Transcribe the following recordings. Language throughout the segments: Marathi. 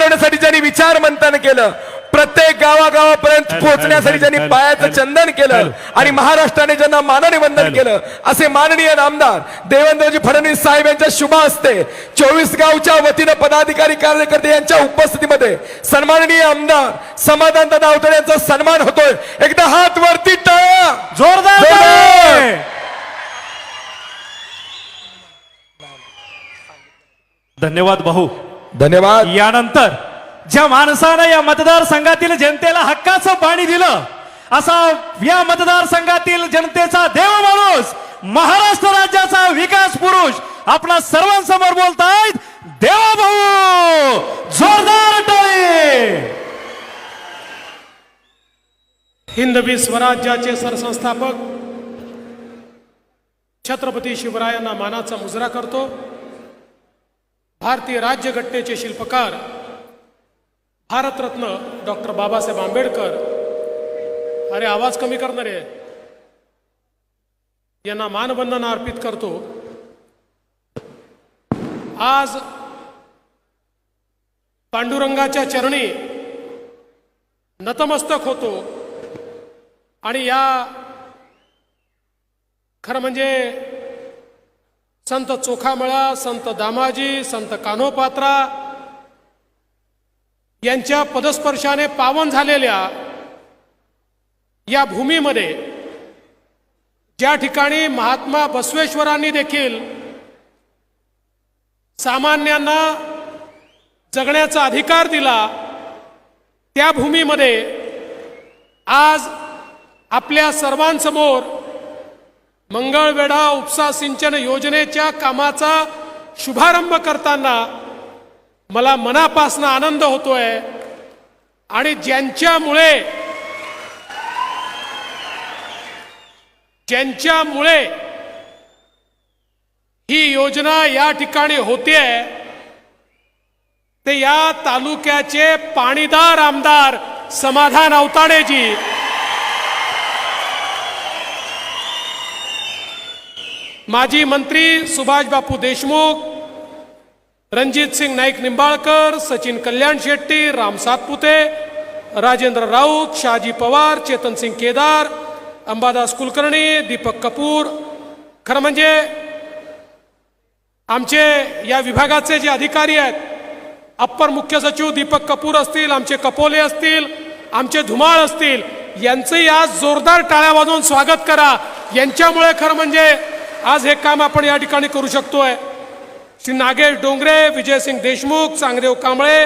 घडवण्यासाठी ज्यांनी विचार मंथन केलं प्रत्येक गावागावापर्यंत पोहोचण्यासाठी ज्यांनी पायाचं चंदन केलं आणि महाराष्ट्राने ज्यांना मानाने वंदन. केलं असे माननीय नामदार देवेंद्रजी फडणवीस साहेब यांच्या शुभ हस्ते चोवीस गावच्या वतीनं पदाधिकारी कार्यकर्ते यांच्या उपस्थितीमध्ये सन्माननीय आमदार समाधान दादा यांचा सन्मान होतोय. एकदा हात वरती टाळा. जोरदार! धन्यवाद भाऊ. धन्यवाद. यानंतर ज्या माणसानं या मतदारसंघातील जनतेला हक्काचं पाणी दिलं असा या मतदारसंघातील जनतेचा देव माणूस महाराष्ट्र राज्याचा विकास पुरुष आपला सर्वांसमोर बोलतायत देवा भाऊ जोरदार टाळी. हिंदवी स्वराज्याचे सरसंस्थापक छत्रपती शिवरायांना मानाचा मुजरा करतो. भारतीय राज्यघटनेचे शिल्पकार भारतरत्न डॉक्टर बाबासाहेब आंबेडकर. अरे आवाज कमी करणारे यांना मानवंदना अर्पित करतो. आज पांडुरंगाच्या चरणी नतमस्तक होतो. आणि या खरं म्हणजे संत चोखामळा संत दामाजी संत कान्होपात्रा यांच्या पदस्पर्शाने पावन झालेल्या या भूमीमध्ये ज्या ठिकाणी महात्मा बसवेश्वरांनी देखील सामान्यांना जगण्याचा अधिकार दिला त्या भूमीमध्ये आज आपल्या सर्वांसमोर मंगळवेढा उपसा सिंचन योजनेच्या कामाचा शुभारंभ करताना मला मनापासनं आनंद होतोय. आणि ज्यांच्यामुळे ज्यांच्यामुळे ही योजना या ठिकाणी होतीये ते या तालुक्याचे पाणीदार आमदार समाधान अवताडेजी माजी मंत्री सुभाष बापू देशमुख रणजित सिंग नाईक निंबाळकर सचिन कल्याण शेट्टी राम सातपुते राजेंद्र राऊत शहाजी पवार चेतन सिंग केदार अंबादास कुलकर्णी दीपक कपूर. खरं म्हणजे आमचे या विभागाचे जे अधिकारी आहेत अप्पर मुख्य सचिव दीपक कपूर असतील आमचे कपोले असतील आमचे धुमाळ असतील यांचंही आज जोरदार टाळ्या वाजवून स्वागत करा. यांच्यामुळे खरं म्हणजे आज हे काम आपण या ठिकाणी करू शकतोय. श्री नागेश डोंगरे विजयसिंग देशमुख चांगदेव कांबळे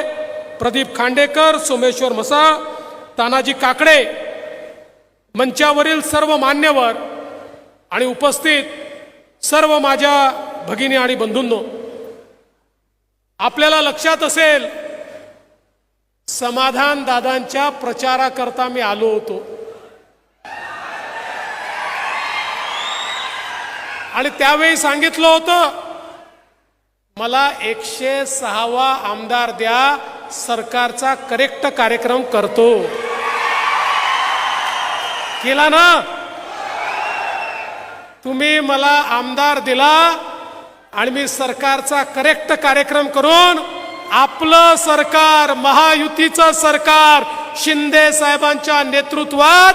प्रदीप खांडेकर सोमेश्वर मसाळ तानाजी काकडे मंचावरील सर्व मान्यवर आणि उपस्थित सर्व माझ्या भगिनी आणि बंधूंनो आपल्याला लक्षात असेल समाधान दादांच्या प्रचाराकरता मी आलो होतो. आणि त्यावेळी सांगितलं होतं मला एकशे सहावा आमदार द्या सरकारचा करेक्ट कार्यक्रम करतो. केला ना? तुम्ही मला आमदार दिला आणि मी सरकारचा करेक्ट कार्यक्रम करून आपलं सरकार महायुतीचं सरकार शिंदे साहेबांच्या नेतृत्वात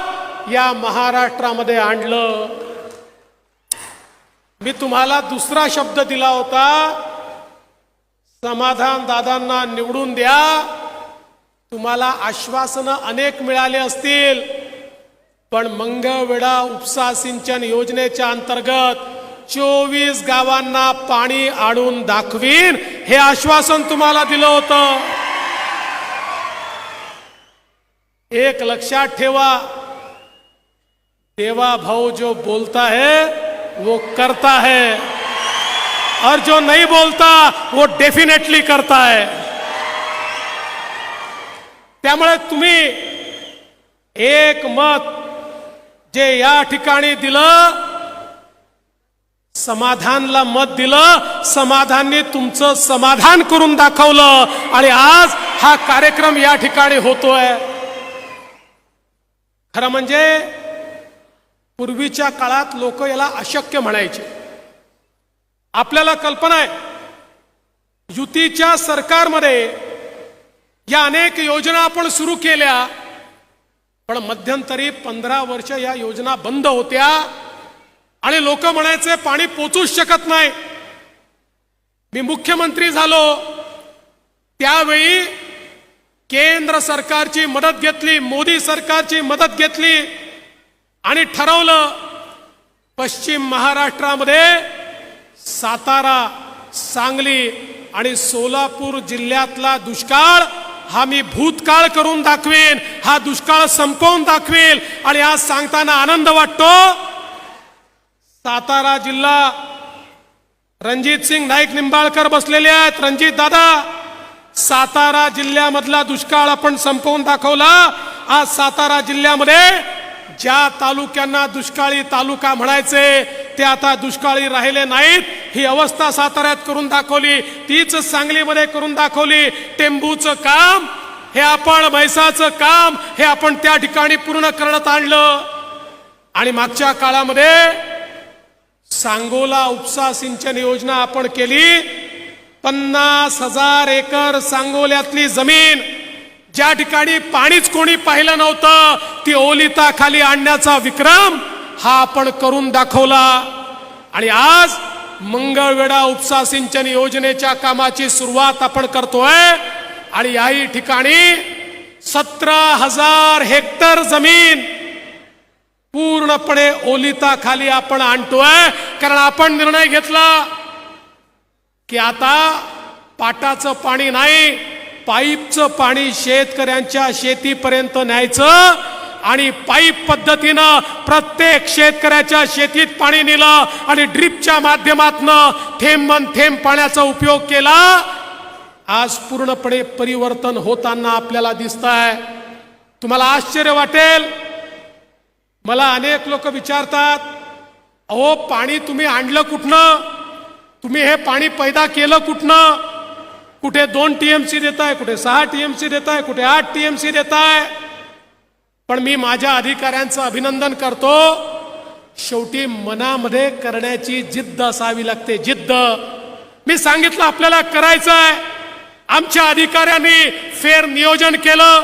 या महाराष्ट्रामध्ये आणलं. मी तुम्हाला दुसरा शब्द दिला होता समाधान दादांना निवडून द्या तुम्हाला आश्वासनं अनेक मिळाले असतील पण मंगळवेढा उपसा सिंचन योजनेच्या अंतर्गत चोवीस गावांना पाणी आणून दाखवीन हे आश्वासन तुम्हाला दिलं होतं. एक लक्षात ठेवा देवा भाऊ जो बोलता है वो करता है और जो नहीं बोलता वो डेफिनेटली करता है। त्यामुळे तुम्ही एक मत जे या ठिकाणी दिलं समाधानला मत दिलं समाधानने तुमचं समाधान करून दाखवलं आणि आज हा कार्यक्रम या ठिकाणी होतोय. खरं म्हणजे पूर्वीच्या काळात लोक याला अशक्य म्हणायचे. आपल्याला कल्पना आहे युतीच्या सरकारमध्ये या अनेक योजना आपण सुरू केल्या पण मध्यंतरी पंधरा वर्ष या योजना बंद होत्या आणि लोक म्हणायचे पाणी पोचूच शकत नाही. मी मुख्यमंत्री झालो त्यावेळी केंद्र सरकारची मदत घेतली मोदी सरकारची मदत घेतली आणि ठरवलं पश्चिम महाराष्ट्रामध्ये सातारा सांगली आणि सोलापूर जिल्ह्यातला दुष्काळ हा मी भूतकाळ करून दाखवेन. हा दुष्काळ संपवून दाखवेल. आणि आज सांगताना आनंद वाटतो. सातारा जिल्हा रणजित सिंग नाईक निंबाळकर बसलेले आहेत. रणजित दादा सातारा जिल्ह्यामधला दुष्काळ आपण संपवून दाखवला. आज सातारा जिल्ह्यामध्ये ज्या तालुक्यांना दुष्काळी तालुका म्हणायचे ते आता दुष्काळी राहिले नाहीत. ही अवस्था साताऱ्यात करून दाखवली तीच सांगलीमध्ये करून दाखवली. टेंबूचं काम हे आपण म्हैसाचं काम हे आपण त्या ठिकाणी पूर्ण करण्यात आणलं. आणि मागच्या काळामध्ये सांगोला उपसा सिंचन योजना आपण केली. पन्नास हजार एकर सांगोल्यातली जमीन ज्या ठिकाणी पाणीच कोणी पाहिलं नव्हतं ती ओलिता खाली आणण्याचा विक्रम हा आपण करून दाखवला. आणि आज मंगळवेढा उपसा सिंचन योजनेच्या कामाची सुरुवात आपण करतोय. आणि याही ठिकाणी सतरा हजार हेक्टर जमीन पूर्णपणे ओलिता खाली आपण आणतोय. कारण आपण निर्णय घेतला की आता पाटाचं पाणी नाही पाईपचं पाणी शेतकऱ्यांच्या शेतीपर्यंत न्यायचं आणि पाईप पद्धतीनं प्रत्येक शेतकऱ्याच्या शेतीत पाणी नेलं आणि ड्रीपच्या माध्यमातनं थेंब थेंब पाण्याचा उपयोग केला. आज पूर्णपणे परिवर्तन होताना आपल्याला दिसत आहे तुम्हाला आश्चर्य वाटेल. मला अनेक लोक विचारतात अहो पाणी तुम्ही आणलं कुठनं? तुम्ही हे पाणी पैदा केलं कुठनं? कुठे दोन टीएमसी आहे कुठे सहा टीएमसी आहे कुठे आठ टीएमसी देताय. पण मी माझ्या अधिकाऱ्यांचं अभिनंदन करतो. शेवटी मनामध्ये करण्याची जिद्द असावी लागते जिद्द. मी सांगितलं आपल्याला करायचं आहे आमच्या अधिकाऱ्यांनी फेर नियोजन केलं.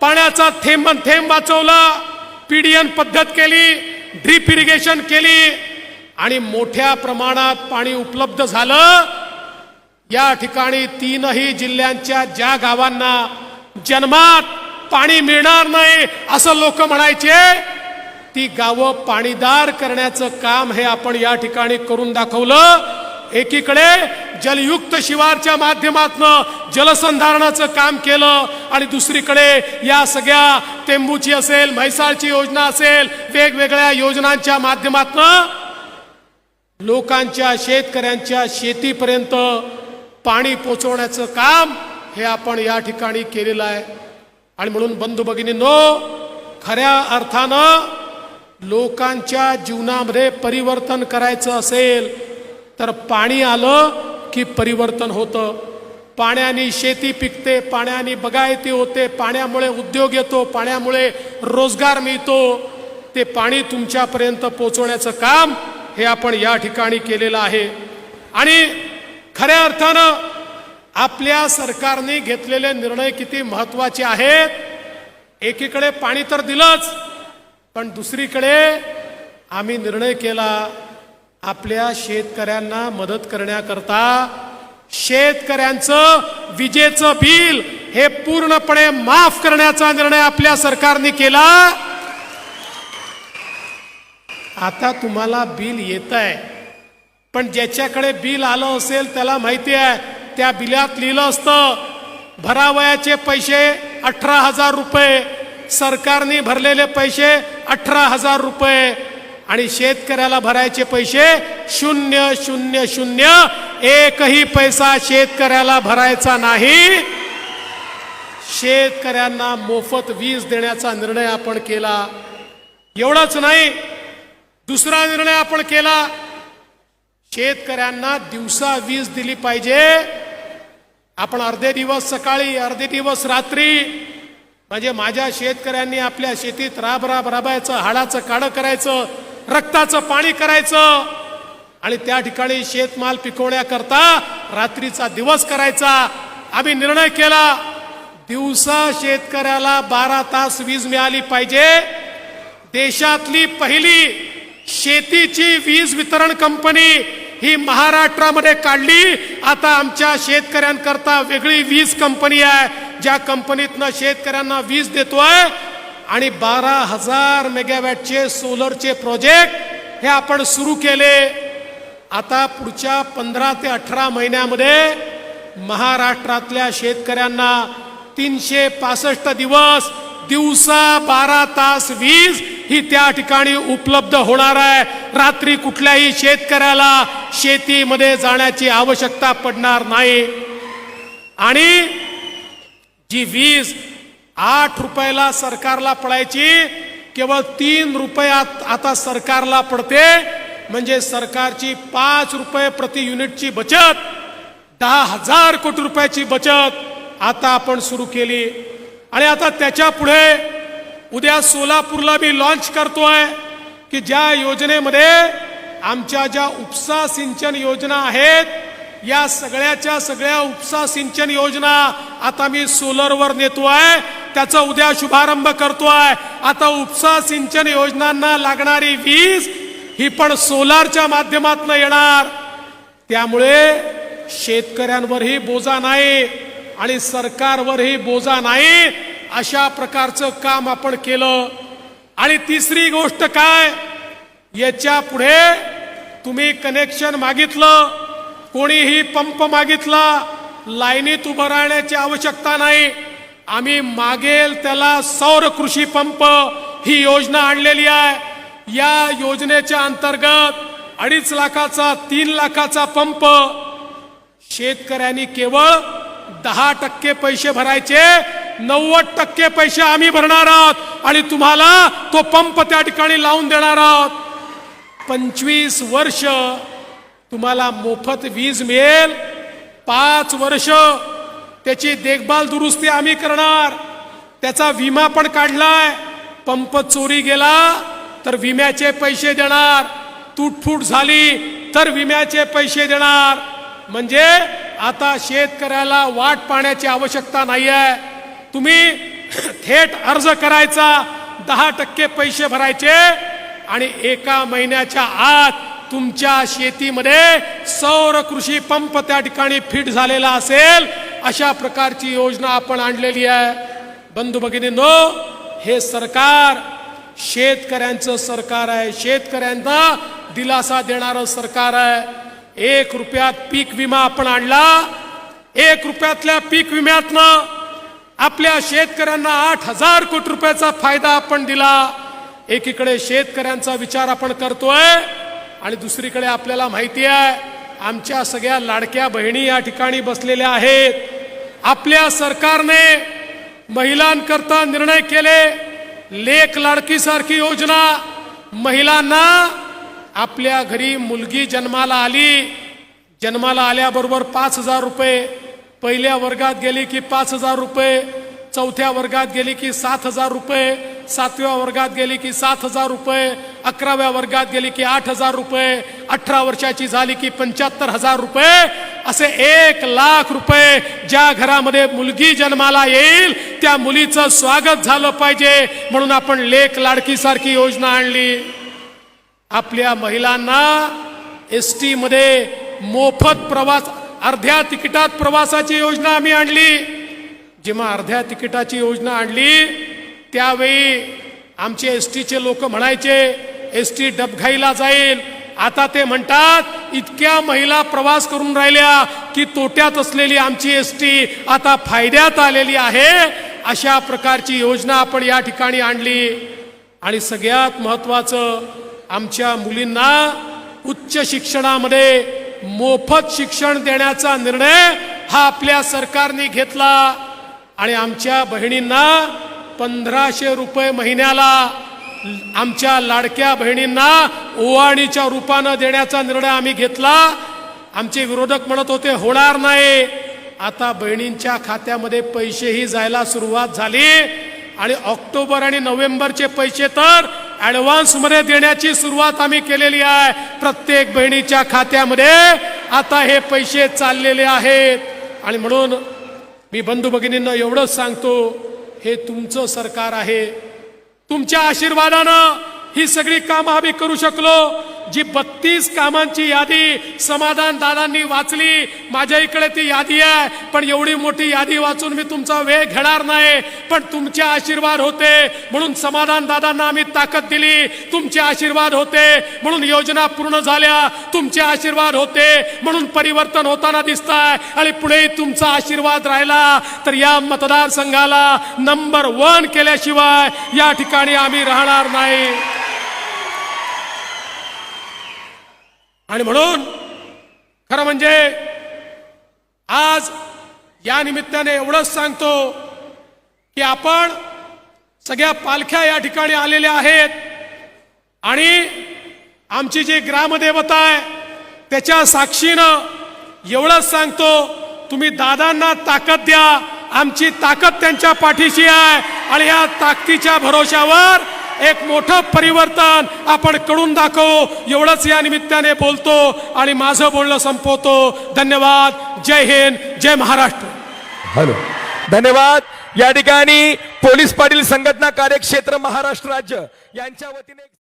पाण्याचा थेंब थेंब वाचवला. पीडीएन पद्धत केली ड्रीप इरिगेशन केली. आणि मोठ्या प्रमाणात पाणी उपलब्ध झालं. या ठिकाणी तीनही जिल्ह्यांच्या ज्या गावांना जन्मात पाणी मिळणार नाही असं लोक म्हणायचे ती गावं पाणीदार करण्याचं काम हे आपण या ठिकाणी करून दाखवलं. एकीकडे जलयुक्त शिवारच्या माध्यमातून जलसंधारणाचं काम केलं आणि दुसरीकडे या सगळ्या टेंबूची असेल म्हैसाळची योजना असेल वेगवेगळ्या योजनांच्या माध्यमातून लोकांच्या शेतकऱ्यांच्या शेतीपर्यंत पाणी पोचवण्याचं काम हे आपण या ठिकाणी केलेलं आहे. आणि म्हणून बंधू भगिनींनो खऱ्या अर्थानं लोकांच्या जीवनामध्ये परिवर्तन करायचं असेल तर पाणी आलं की परिवर्तन होतं. पाण्याने शेती पिकते पाण्याने बगायती होते पाण्यामुळे उद्योग येतो पाण्यामुळे रोजगार मिळतो. ते पाणी तुमच्यापर्यंत पोचवण्याचं काम हे आपण या ठिकाणी केलेलं आहे. आणि खऱ्या अर्थानं आपल्या सरकारने घेतलेले निर्णय किती महत्त्वाचे आहेत? एकीकडे पाणी तर दिलंच पण दुसरीकडे आम्ही निर्णय केला आपल्या शेतकऱ्यांना मदत करण्याकरता शेतकऱ्यांचं विजेचं बिल हे पूर्णपणे माफ करण्याचा निर्णय आपल्या सरकारने केला. आता तुम्हाला बिल येत आहे पण ज्याच्याकडे बिल आलं असेल त्याला माहिती आहे त्या बिलात लिहिलं असतं भरावयाचे पैसे अठरा हजार रुपये सरकारने भरलेले पैसे अठरा हजार रुपये आणि शेतकऱ्याला भरायचे पैसे शून्य शून्य शून्य एकही पैसा शेतकऱ्याला भरायचा नाही. शेतकऱ्यांना मोफत वीज देण्याचा निर्णय आपण केला. एवढंच नाही दुसरा निर्णय आपण केला शेतकऱ्यांना दिवसा वीज दिली पाहिजे. आपण अर्धे दिवस सकाळी अर्धे दिवस रात्री म्हणजे माझ्या शेतकऱ्यांनी आपल्या शेतीत राब राब राबायचं हाडाचं काढं करायचं रक्ताचं पाणी करायचं आणि त्या ठिकाणी शेतमाल पिकवण्याकरता रात्रीचा दिवस करायचा. आम्ही निर्णय केला दिवसा शेतकऱ्याला बारा तास वीज मिळाली पाहिजे. देशातली पहिली शेतीची वीज वितरण कंपनी ही महाराष्ट्रामध्ये काढली. आता आमच्या शेतकऱ्यांकरता वेगळी वीज कंपनी आहे. ज्या कंपनीतनं शेतकऱ्यांना वीज देतोय आणि बारा हजार मेगावॅटचे सोलरचे प्रोजेक्ट हे आपण सुरू केले. आता पुढच्या पंधरा ते अठरा महिन्यामध्ये महाराष्ट्रातल्या शेतकऱ्यांना तीनशे पासष्ट दिवस दिवसा बारा तास वीज ही त्या ठिकाणी उपलब्ध होणार आहे. रात्री कुठल्याही शेतकऱ्याला शेतीमध्ये जाण्याची आवश्यकता पडणार नाही. आणि जी वीज आठ रुपयाला सरकारला पडायची केवळ तीन रुपयात आता सरकारला पडते. म्हणजे सरकारची पाच रुपये प्रति युनिटची बचत दहा हजार कोटी रुपयाची बचत आता आपण सुरू केली. आणि आता त्याच्या पुढे उद्या सोलापूरला मी लॉन्च करतोय की ज्या योजनेमध्ये आमच्या ज्या उपसा सिंचन योजना आहेत या सगळ्याच्या सगळ्या उपसा सिंचन योजना आता मी सोलरवर नेतोय. त्याचा उद्या शुभारंभ करतोय. आता उपसा सिंचन योजनांना लागणारी वीज ही पण सोलारच्या माध्यमातून येणार. त्यामुळे शेतकऱ्यांवरही बोजा नाही आणि सरकारवरही बोजा नाही. अशा प्रकारचं काम आपण केलं. आणि तिसरी गोष्ट काय? याच्यापुढे तुम्ही कनेक्शन मागितलं कोणीही पंप मागितला लाईनीत उभं राहण्याची आवश्यकता नाही. आम्ही मागेल त्याला सौर कृषी पंप ही योजना आणलेली आहे. या योजनेच्या अंतर्गत अडीच लाखाचा तीन लाखाचा पंप शेतकऱ्यांनी केवळ दहा टक्के पैसे भरायचे नव्वद टक्के पैसे आम्ही भरणार आहोत आणि तुम्हाला तो पंप त्या ठिकाणी लावून देणार आहोत. पंचवीस वर्ष तुम्हाला मोफत वीज मिळेल. पाच वर्ष त्याची देखभाल दुरुस्ती आम्ही करणार. त्याचा विमा पण काढलाय. पंप चोरी गेला तर विम्याचे पैसे देणार. तुटफूट झाली तर विम्याचे पैसे देणार. म्हणजे आता शेतकऱ्याला वाट पाहण्याची आवश्यकता नाही आहे तुम्ही थेट अर्ज करायचा दहा टक्के पैसे भरायचे आणि एका महिन्याच्या आत तुमच्या शेतीमध्ये सौर कृषी पंप त्या ठिकाणी फिट झालेला असेल अशा प्रकारची योजना आपण आणलेली आहे. बंधू भगिनींनो हे सरकार शेतकऱ्यांचं सरकार आहे. शेतकऱ्यांना दिलासा देणारं सरकार आहे. एक रुपयात पीक विमा आपण आणला. एक रुपयातल्या पीक विम्यातनं आपल्या शेतकऱ्यांना आठ हजार कोटी रुपयाचा फायदा आपण दिला. एकीकडे शेतकऱ्यांचा विचार आपण करतोय आणि दुसरीकडे आपल्याला माहिती आहे आमच्या सगळ्या लाडक्या बहिणी या ठिकाणी बसलेल्या आहेत. आपल्या सरकारने महिलांकरता निर्णय केले. लेख लाडकीसारखी योजना. महिलांना आपल्या घरी मुलगी जन्माला आली. जन्माला आल्याबरोबर पाच हजार रुपये पहिल्या वर्गात गेली की पाच हजार रुपये चौथ्या वर्गात गेली की सात हजार रुपये सातव्या वर्गात गेली की सात हजार रुपये अकराव्या वर्गात गेली की आठ हजार रुपये अठरा वर्षाची झाली की पंच्याहत्तर हजार रुपये असे एक लाख रुपये ज्या घरामध्ये मुलगी जन्माला येईल त्या मुलीचं स्वागत झालं पाहिजे. म्हणून आपण लेख लाडकीसारखी योजना आणली. आपल्या महिलांना एस टीमध्ये मोफत प्रवास अर्ध्या तिकिटात प्रवासाची योजना आम्ही आणली. जेव्हा अर्ध्या तिकिटाची योजना आणली त्यावेळी आमचे एस टीचे लोक म्हणायचे एस टी डबघाईला जाईल. आता ते म्हणतात इतक्या महिला प्रवास करून राहिल्या की तोट्यात असलेली आमची एस टी आता फायद्यात आलेली आहे. अशा प्रकारची योजना आपण या ठिकाणी आणली. आणि सगळ्यात महत्वाचं आमच्या मुलींना उच्च शिक्षणामध्ये मोफत शिक्षण देण्याचा निर्णय हा आपल्या सरकारने घेतला. आणि आमच्या बहिणींना पंधराशे रुपये महिन्याला आमच्या लाडक्या बहिणींना ओवाणीच्या रूपानं देण्याचा निर्णय आम्ही घेतला. आमचे विरोधक म्हणत होते होणार नाही. आता बहिणींच्या खात्यामध्ये पैसेही जायला सुरुवात झाली. आणि ऑक्टोबर आणि नोव्हेंबरचे पैसे तर ऍडव्हान्समध्ये देण्याची सुरुवात आम्ही केलेली आहे. प्रत्येक बहिणीच्या खात्यामध्ये आता हे पैसे चाललेले आहेत. आणि म्हणून मी बंधू भगिनींना एवढंच सांगतो हे तुमचं सरकार आहे. तुमच्या आशीर्वादानं ही सगळी कामं आम्ही करू शकलो. जी बत्तीस कामांची यादी समाधान दादांनी वाचली माझ्या इकडे ती यादी आहे पण एवढी मोठी यादी वाचून मी तुमचा वेळ घेणार नाही. पण तुमचे आशीर्वाद होते म्हणून समाधान दादांना आम्ही ताकद दिली. तुमचे आशीर्वाद होते म्हणून योजना पूर्ण झाल्या. तुमचे आशीर्वाद होते म्हणून परिवर्तन होताना दिसत आहे आणि पुढे तुमचा आशीर्वाद राहिला. तर या मतदारसंघाला नंबर वन केल्याशिवाय या ठिकाणी आम्ही राहणार नाही. आणि म्हणून खरं म्हणजे आज या निमित्ताने एवढंच सांगतो की आपण सगळ्या पालख्या या ठिकाणी आलेल्या आहेत आणि आमची जी ग्रामदेवता आहे त्याच्या साक्षीनं एवढंच सांगतो तुम्ही दादांना ताकद द्या आमची ताकद त्यांच्या पाठीशी आहे आणि या ताकदीच्या भरोशावर एक मोठं परिवर्तन आपण करून दाखवू. एवढंच या निमित्ताने बोलतो आणि माझं बोलणं संपवतो. धन्यवाद. जय हिंद. जय महाराष्ट्र. हॅलो. धन्यवाद. या ठिकाणी पोलीस पाटील संघटना कार्यक्षेत्र महाराष्ट्र राज्य यांच्या वतीने